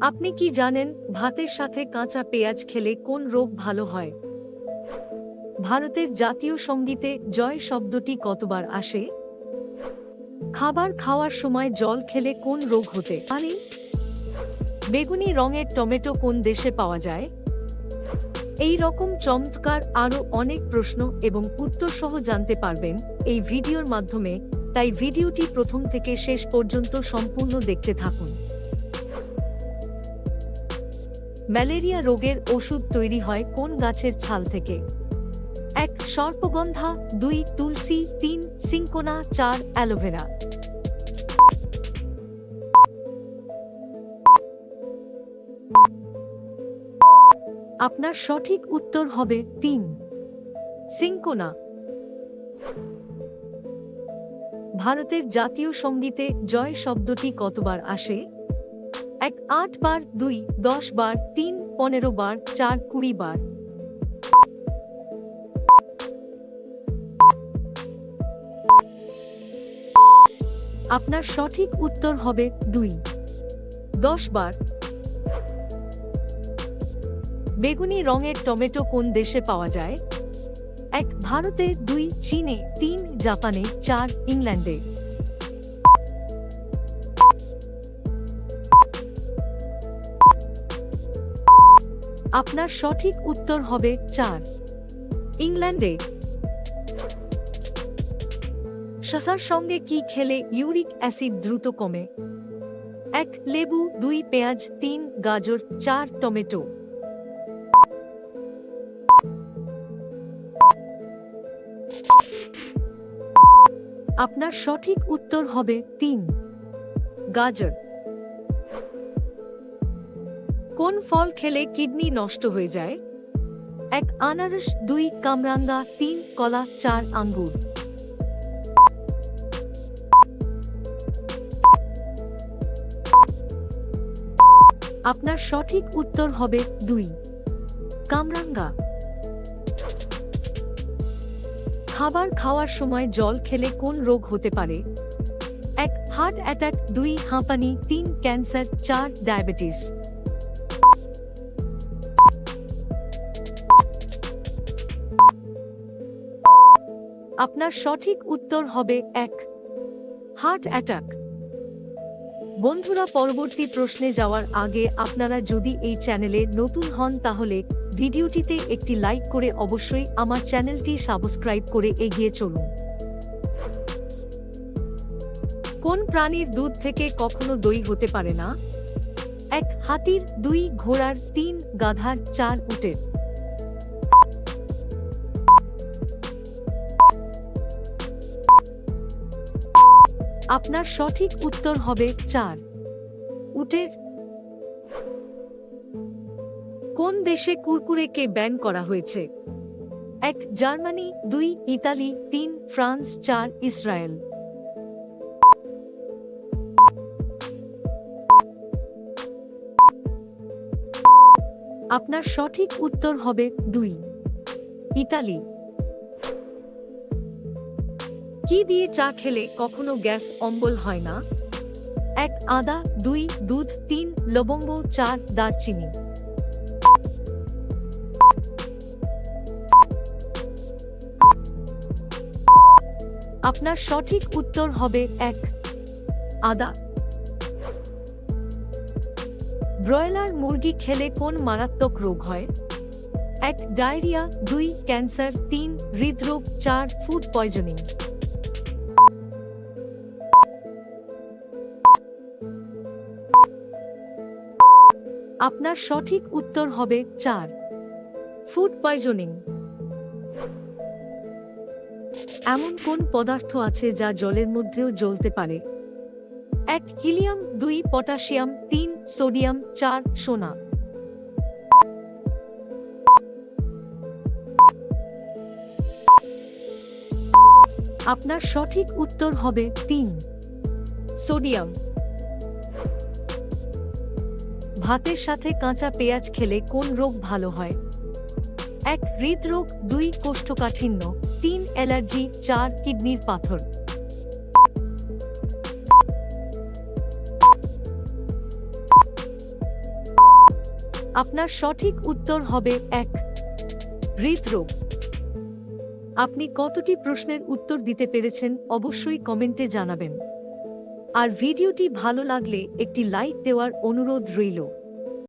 আপনি কি জানেন ভাতের সাথে কাঁচা পেঁয়াজ খেলে কোন রোগ ভালো হয়? ভারতের জাতীয় সঙ্গীতে জয় শব্দটি কতবার আসে? খাবার খাওয়ার সময় জল খেলে কোন রোগ হতে পারে? বেগুনি রঙের টমেটো কোন দেশে পাওয়া যায়? এই রকম চমৎকার আরও অনেক প্রশ্ন এবং উত্তর সহ জানতে পারবেন এই ভিডিওর মাধ্যমে, তাই ভিডিওটি প্রথম থেকে শেষ পর্যন্ত সম্পূর্ণ দেখতে থাকুন। ম্যালেরিয়া রোগের ওষুধ তৈরি হয় কোন গাছের ছাল থেকে? এক, সর্পগন্ধা। দুই, তুলসী। তিন, সিঙ্কোনা। চার, অ্যালোভেরা। আপনার সঠিক উত্তর হবে তিন, সিঙ্কোনা। ভারতের জাতীয় সঙ্গীতে জয় শব্দটি কতবার আসে? এক আট বার দুই, দশ বার তিন, পনেরো বার চার, কুড়ি বার। আপনার সঠিক উত্তর হবে দুই। দশ বার। বেগুনি রঙের টমেটো কোন দেশে পাওয়া যায়? এক, ভারতে, দুই, চীনে, তিন, জাপানে, চার, ইংল্যান্ডে। আপনার সঠিক উত্তর হবে চার। ইংল্যান্ডে শশার সঙ্গে কি খেলে ইউরিক অ্যাসিড দ্রুত কমে? এক, লেবু, দুই, পেঁয়াজ, তিন, গাজর, চার, টমেটো। আপনার সঠিক উত্তর হবে তিন, গাজর। কোন ফল খেলে কিডনি নষ্ট হয়ে যায়? এক আনারস, দুই কামরাঙ্গা, তিন কলা, চার আঙ্গুর। আপনার সঠিক উত্তর হবে দুই। কামরাঙ্গা। খাবার খাওয়ার সময় জল খেলে কোন রোগ হতে পারে? এক হার্ট অ্যাটাক, দুই হাঁপানি, তিন ক্যান্সার, চার ডায়াবেটিস। আপনার সঠিক উত্তর হবে এক। হার্ট অ্যাটাক বন্ধুরা, পরবর্তী প্রশ্নে যাওয়ার আগে আপনারা যদি এই চ্যানেলে নতুন হন, তাহলে ভিডিওটিতে একটি লাইক করে অবশ্যই আমার চ্যানেলটি সাবস্ক্রাইব করে এগিয়ে চলুন। কোন প্রাণীর দুধ থেকে কখনো দই হতে পারে না? এক, হাতির, দুই, ঘোড়ার, তিন, গাধার, চার, উটের। আপনার সঠিক উত্তর হবে চার। উটের কোন দেশে কুরকুরেকে ব্যান করা হয়েছে? এক, জার্মানি, দুই, ইতালি, তিন, ফ্রান্স, চার, ইসরায়েল। আপনার সঠিক উত্তর হবে দুই। ইতালি। কি দিয়ে চা খেলে কখনো গ্যাস অম্বল হয় না? এক আদা, দুই দুধ, তিন লবঙ্গ, চার দারচিনি। আপনার সঠিক উত্তর হবে এক আদা। ব্রয়লার মুরগি খেলে কোন মারাত্মক রোগ হয়? এক ডায়রিয়া, দুই ক্যান্সার, তিন হৃদরোগ, চার ফুড পয়জনিং। আপনার সঠিক উত্তর হবে চার। ফুড পয়জনিং এমন কোন পদার্থ আছে যা জলের মধ্যেও জ্বলতে পারে? এক, হিলিয়াম, দুই, পটাশিয়াম, তিন, সোডিয়াম, চার, সোনা। আপনার সঠিক উত্তর হবে তিন। সোডিয়াম। ভাতের সাথে কাঁচা পেঁয়াজ খেলে কোন রোগ ভালো হয়? এক, হৃদরোগ, দুই, কোষ্ঠকাঠিন্য, তিন, অ্যালার্জি, চার, কিডনির পাথর। আপনার সঠিক উত্তর হবে এক, হৃদরোগ। আপনি কতটি প্রশ্নের উত্তর দিতে পেরেছেন অবশ্যই কমেন্টে জানাবেন। আর ভিডিওটি ভালো লাগলে একটি লাইক দেওয়ার অনুরোধ রইল।